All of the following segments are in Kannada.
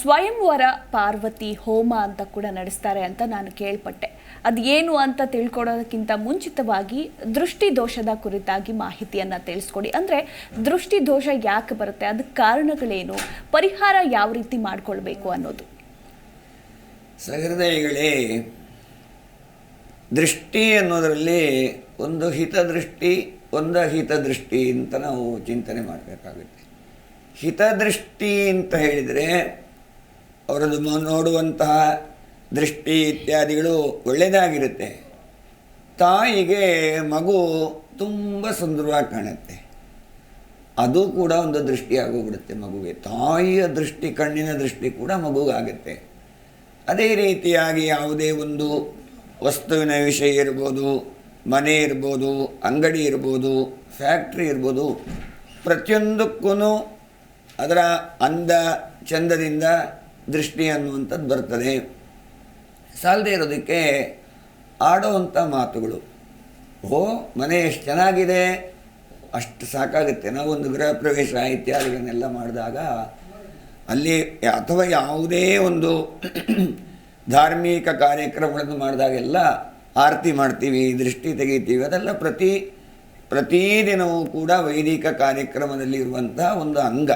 ಸ್ವಯಂವರ ಪಾರ್ವತಿ ಹೋಮ ಅಂತ ಕೂಡ ನಡೆಸ್ತಾರೆ ಅಂತ ನಾನು ಕೇಳ್ಪಟ್ಟೆ. ಅದು ಏನು ಅಂತ ತಿಳ್ಕೊಡೋದಕ್ಕಿಂತ ಮುಂಚಿತವಾಗಿ ದೃಷ್ಟಿ ದೋಷದ ಕುರಿತಾಗಿ ಮಾಹಿತಿಯನ್ನ ತಿಳಿಸ್ಕೊಡಿ. ಅಂದ್ರೆ ದೃಷ್ಟಿ ದೋಷ ಯಾಕೆ ಬರುತ್ತೆ, ಅದಕ್ಕೆ ಕಾರಣಗಳೇನು, ಪರಿಹಾರ ಯಾವ ರೀತಿ ಮಾಡ್ಕೊಳ್ಬೇಕು ಅನ್ನೋದು. ಸಹೃದಯಗಳೇ, ದೃಷ್ಟಿ ಅನ್ನೋದರಲ್ಲಿ ಒಂದು ಹಿತದೃಷ್ಟಿ ಒಂದು ಹಿತದೃಷ್ಟಿ ಅಂತ ನಾವು ಚಿಂತನೆ ಮಾಡಬೇಕಾಗುತ್ತೆ. ಹಿತದೃಷ್ಟಿ ಅಂತ ಹೇಳಿದರೆ ಅವರದು ನೋಡುವಂತಹ ದೃಷ್ಟಿ ಇತ್ಯಾದಿಗಳು ಒಳ್ಳೆಯದಾಗಿರುತ್ತೆ. ತಾಯಿಗೆ ಮಗು ತುಂಬ ಸುಂದರವಾಗಿ ಕಾಣುತ್ತೆ. ಅದು ಕೂಡ ಒಂದು ದೃಷ್ಟಿಯಾಗೋಗ್ಬಿಡುತ್ತೆ ಮಗುವಿಗೆ. ತಾಯಿಯ ದೃಷ್ಟಿ, ಕಣ್ಣಿನ ದೃಷ್ಟಿ ಕೂಡ ಮಗುಗಾಗುತ್ತೆ. ಅದೇ ರೀತಿಯಾಗಿ ಯಾವುದೇ ಒಂದು ವಸ್ತುವಿನ ವಿಷಯ ಇರ್ಬೋದು, ಮನೆ ಇರ್ಬೋದು, ಅಂಗಡಿ ಇರ್ಬೋದು, ಫ್ಯಾಕ್ಟ್ರಿ ಇರ್ಬೋದು ಪ್ರತಿಯೊಂದಕ್ಕೂ ಅದರ ಅಂದ ಚಂದದಿಂದ ದೃಷ್ಟಿ ಅನ್ನುವಂಥದ್ದು ಬರ್ತದೆ. ಸಾಲದೇ ಇರೋದಕ್ಕೆ ಆಡೋವಂಥ ಮಾತುಗಳು. ಓ ಮನೆ ಎಷ್ಟು ಚೆನ್ನಾಗಿದೆ. ಅಷ್ಟು ಸಾಕಾಗುತ್ತೆ. ನಾವೊಂದು ಗೃಹ ಪ್ರವೇಶ ಇತ್ಯಾದಿಗಳನ್ನೆಲ್ಲ ಮಾಡಿದಾಗ ಅಲ್ಲಿ ಅಥವಾ ಯಾವುದೇ ಒಂದು ಧಾರ್ಮಿಕ ಕಾರ್ಯಕ್ರಮಗಳನ್ನು ಮಾಡಿದಾಗೆಲ್ಲ ಆರತಿ ಮಾಡ್ತೀವಿ, ದೃಷ್ಟಿ ತೆಗಿತೀವಿ ಅದೆಲ್ಲ ಪ್ರತಿ ಪ್ರತಿದಿನವೂ ಕೂಡ ವೈದಿಕ ಕಾರ್ಯಕ್ರಮದಲ್ಲಿ ಇರುವಂತಹ ಒಂದು ಅಂಗ.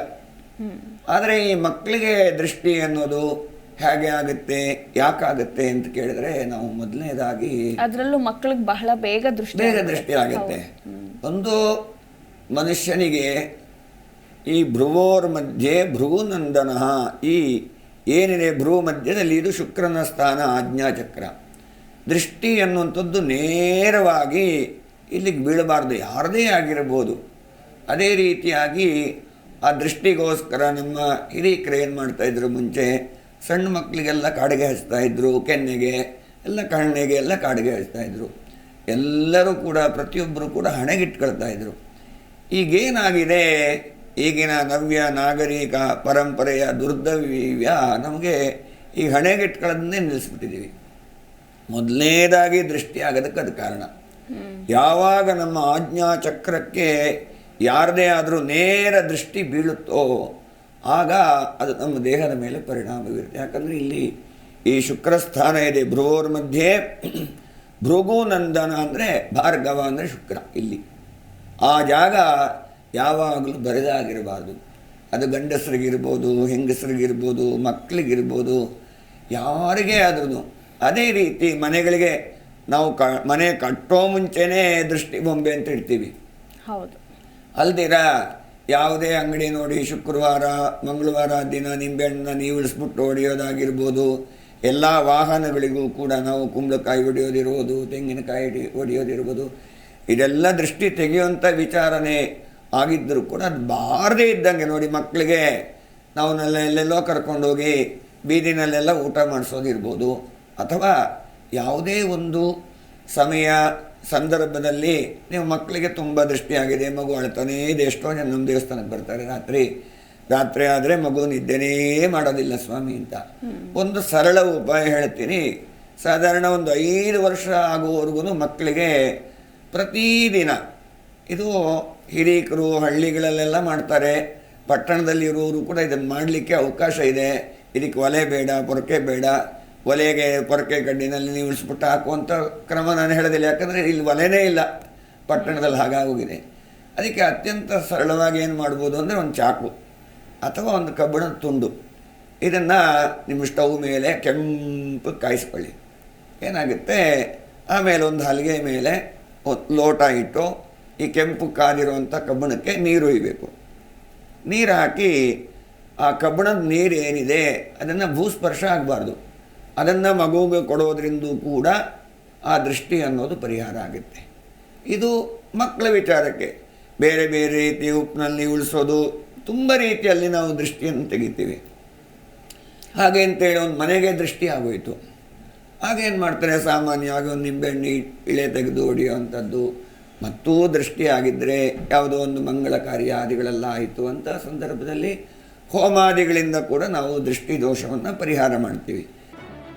ಆದರೆ ಈ ಮಕ್ಕಳಿಗೆ ದೃಷ್ಟಿ ಅನ್ನೋದು ಹೇಗೆ ಆಗುತ್ತೆ ಯಾಕಾಗುತ್ತೆ ಅಂತ ಕೇಳಿದ್ರೆ ನಾವು ಮೊದಲನೇದಾಗಿ ಅದರಲ್ಲೂ ಮಕ್ಕಳಿಗೆ ಬಹಳ ಬೇಗ ದೃಷ್ಟಿ ಬೇಗ ದೃಷ್ಟಿ ಆಗುತ್ತೆ. ಒಂದು ಮನುಷ್ಯನಿಗೆ ಈ ಭ್ರುವೋರ್ ಮಧ್ಯೆ ಭ್ರೂನಂದನ ಈ ಏನಿದೆ ಭ್ರೂ ಮಧ್ಯದಲ್ಲಿ ಇದು ಶುಕ್ರನ ಸ್ಥಾನ ಆಜ್ಞಾಚಕ್ರ. ದೃಷ್ಟಿ ಅನ್ನುವಂಥದ್ದು ನೇರವಾಗಿ ಇಲ್ಲಿಗೆ ಬೀಳಬಾರ್ದು ಯಾರದೇ ಆಗಿರಬಹುದು ಅದೇ ರೀತಿಯಾಗಿ ಆ ದೃಷ್ಟಿಗೋಸ್ಕರ ನಮ್ಮ ಹಿರೀಕರು ಏನು ಮಾಡ್ತಾಯಿದ್ರು ಮುಂಚೆ? ಸಣ್ಣ ಮಕ್ಕಳಿಗೆಲ್ಲ ಕಾಡಿಗೆ ಹಚ್ತಾಯಿದ್ರು ಕೆನ್ನೆಗೆ ಎಲ್ಲ ಕಣ್ಣೆಗೆ ಎಲ್ಲ ಕಾಡಿಗೆ ಹಚ್ತಾಯಿದ್ರು ಎಲ್ಲರೂ ಕೂಡ ಪ್ರತಿಯೊಬ್ಬರು ಕೂಡ ಹಣೆಗಿಟ್ಕೊಳ್ತಾಯಿದ್ರು ಈಗೇನಾಗಿದೆ? ಈಗಿನ ನವ್ಯ ನಾಗರಿಕ ಪರಂಪರೆಯ ದುರ್ದವ್ಯ ನಮಗೆ ಈ ಹಣೆಗಿಟ್ಕೊಳ್ಳೋದನ್ನೇ ನಿಲ್ಲಿಸ್ಬಿಟ್ಟಿದ್ದೀವಿ ಮೊದಲನೇದಾಗಿ ದೃಷ್ಟಿ ಆಗೋದಕ್ಕೆ ಅದು ಕಾರಣ ಯಾವಾಗ ನಮ್ಮ ಆಜ್ಞಾ ಚಕ್ರಕ್ಕೆ ಯಾರದೇ ಆದರೂ ನೇರ ದೃಷ್ಟಿ ಬೀಳುತ್ತೋ, ಆಗ ಅದು ನಮ್ಮ ದೇಹದ ಮೇಲೆ ಪರಿಣಾಮ ಬೀರುತ್ತೆ. ಯಾಕಂದರೆ ಇಲ್ಲಿ ಈ ಶುಕ್ರಸ್ಥಾನ ಇದೆ ಭ್ರುವೋರ್ ಮಧ್ಯೆ. ಭೃಗುನಂದನ ಅಂದರೆ ಭಾರ್ಗವ ಅಂದರೆ ಶುಕ್ರ ಇಲ್ಲಿ. ಆ ಜಾಗ ಯಾವಾಗಲೂ ಬರೆದಾಗಿರಬಾರ್ದು. ಅದು ಗಂಡಸರಿಗಿರ್ಬೋದು, ಹೆಂಗಸರಿಗಿರ್ಬೋದು ಮಕ್ಕಳಿಗಿರ್ಬೋದು ಯಾರಿಗೇ ಆದ್ರೂ ಅದೇ ರೀತಿ ಮನೆಗಳಿಗೆ ನಾವು ಕ, ಮನೆ ಕಟ್ಟೋ ಮುಂಚೆನೇ ದೃಷ್ಟಿ ಬೊಂಬೆ ಅಂತ ಇಡ್ತೀವಿ. ಹೌದು. ಅಲ್ದಿರ? ಯಾವುದೇ ಅಂಗಡಿ ನೋಡಿ ಶುಕ್ರವಾರ, ಮಂಗಳವಾರ ದಿನ ನಿಂಬೆಹಣ್ಣನ್ನ ನೀವು ಇಳಿಸ್ಬಿಟ್ಟು ಹೊಡೆಯೋದಾಗಿರ್ಬೋದು. ಎಲ್ಲ ವಾಹನಗಳಿಗೂ ಕೂಡ ನಾವು ಕುಂಬಳಕಾಯಿ ಹೊಡೆಯೋದಿರ್ಬೋದು, ತೆಂಗಿನಕಾಯಿ ಹೊಡಿ, ಹೊಡೆಯೋದಿರ್ಬೋದು. ಇದೆಲ್ಲ ದೃಷ್ಟಿ ತೆಗೆಯುವಂಥ ವಿಚಾರನೆ ಆಗಿದ್ದರೂ ಕೂಡ ಅದು ಬಾರದೇ ಇದ್ದಂಗೆ ನೋಡಿ ಮಕ್ಕಳಿಗೆ ನಾವು ನೆಲ್ಲ ಎಲ್ಲೆಲ್ಲೋ ಕರ್ಕೊಂಡೋಗಿ ಬೀದಿನಲ್ಲೆಲ್ಲ ಊಟ ಮಾಡಿಸೋದಿರ್ಬೋದು. ಅಥವಾ ಯಾವುದೇ ಒಂದು ಸಮಯ ಸಂದರ್ಭದಲ್ಲಿ ನೀವು ಮಕ್ಕಳಿಗೆ ತುಂಬ ದೃಷ್ಟಿಯಾಗಿದೆ ಮಗು ಅಳ್ತಾನೇ ಇದೆ ಎಷ್ಟೋ ಜನ ನಮ್ಮ ದೇವಸ್ಥಾನಕ್ಕೆ ಬರ್ತಾರೆ ರಾತ್ರಿ. ರಾತ್ರಿ ಆದರೆ ಮಗು ನಿದ್ದೆನೇ ಮಾಡೋದಿಲ್ಲ ಸ್ವಾಮಿ ಅಂತ. ಒಂದು ಸರಳ ಉಪಾಯ ಹೇಳ್ತೀನಿ. ಸಾಧಾರಣ ಒಂದು ಐದು ವರ್ಷ ಆಗುವವರೆಗೂ ಮಕ್ಕಳಿಗೆ ಪ್ರತಿದಿನ ಇದು ಹಿರೀಕರು ಹಳ್ಳಿಗಳಲ್ಲೆಲ್ಲ ಮಾಡ್ತಾರೆ. ಪಟ್ಟಣದಲ್ಲಿರುವವರು ಕೂಡ ಇದನ್ನು ಮಾಡಲಿಕ್ಕೆ ಅವಕಾಶ ಇದೆ. ಇದಕ್ಕೆ ಒಲೆ ಬೇಡ ಪೊರಕೆ ಬೇಡ. ಒಲೆಗೆ ಪೊರಕೆ ಗಡ್ಡಿನಲ್ಲಿ ನೀವು ಇಳಿಸ್ಬಿಟ್ಟು ಹಾಕುವಂಥ ಕ್ರಮ ನಾನು ಹೇಳೋದಿಲ್ಲ. ಯಾಕಂದರೆ ಇಲ್ಲಿ ಒಲೆನೇ ಇಲ್ಲ. ಪಟ್ಟಣದಲ್ಲಿ ಹಾಗಾಗೋಗಿದೆ. ಅದಕ್ಕೆ ಅತ್ಯಂತ ಸರಳವಾಗಿ ಏನು ಮಾಡ್ಬೋದು ಅಂದರೆ ಒಂದು ಚಾಕು ಅಥವಾ ಒಂದು ಕಬ್ಬಿಣದ ತುಂಡು. ಇದನ್ನು ನಿಮ್ಮ ಸ್ಟವ್ ಮೇಲೆ ಕೆಂಪು ಕಾಯಿಸ್ಕೊಳ್ಳಿ. ಏನಾಗುತ್ತೆ? ಆಮೇಲೆ ಒಂದು ಹಲಗೆ ಮೇಲೆ ಲೋಟ ಇಟ್ಟು ಈ ಕೆಂಪು ಕಾದಿರುವಂಥ ಕಬ್ಬಿಣಕ್ಕೆ ನೀರು ಒಯ್ಯಬೇಕು ನೀರು ಹಾಕಿ ಆ ಕಬ್ಬಿಣದ ನೀರು ಏನಿದೆ, ಅದನ್ನು ಭೂಸ್ಪರ್ಶ ಆಗಬಾರ್ದು. ಅದನ್ನು ಮಗುವಿಗೆ ಕೊಡೋದ್ರಿಂದ ಕೂಡ ಆ ದೃಷ್ಟಿ ಅನ್ನೋದು ಪರಿಹಾರ ಆಗುತ್ತೆ. ಇದು ಮಕ್ಕಳ ವಿಚಾರಕ್ಕೆ ಬೇರೆ ಬೇರೆ ರೀತಿ ಉಪ್ಪಿನಲ್ಲಿ ಉಳಿಸೋದು ತುಂಬ ರೀತಿಯಲ್ಲಿ ನಾವು ದೃಷ್ಟಿಯನ್ನು ತೆಗಿತೀವಿ. ಹಾಗೆ ಅಂತೇಳಿ ಒಂದು ಮನೆಗೆ ದೃಷ್ಟಿ ಆಗೋಯಿತು. ಹಾಗೇನು ಮಾಡ್ತಾರೆ? ಸಾಮಾನ್ಯವಾಗಿ ಒಂದು ನಿಂಬೆಹಣ್ಣು ಇಳೆ ತೆಗೆದು ಹೊಡೆಯುವಂಥದ್ದು ಮತ್ತೂ ದೃಷ್ಟಿ ಆಗಿದ್ದರೆ ಯಾವುದೋ ಒಂದು ಮಂಗಳ ಕಾರ್ಯಾದಿಗಳೆಲ್ಲ ಆಯಿತು ಅಂತ ಸಂದರ್ಭದಲ್ಲಿ ಹೋಮಾದಿಗಳಿಂದ ಕೂಡ ನಾವು ದೃಷ್ಟಿ ದೋಷವನ್ನು ಪರಿಹಾರ ಮಾಡ್ತೀವಿ.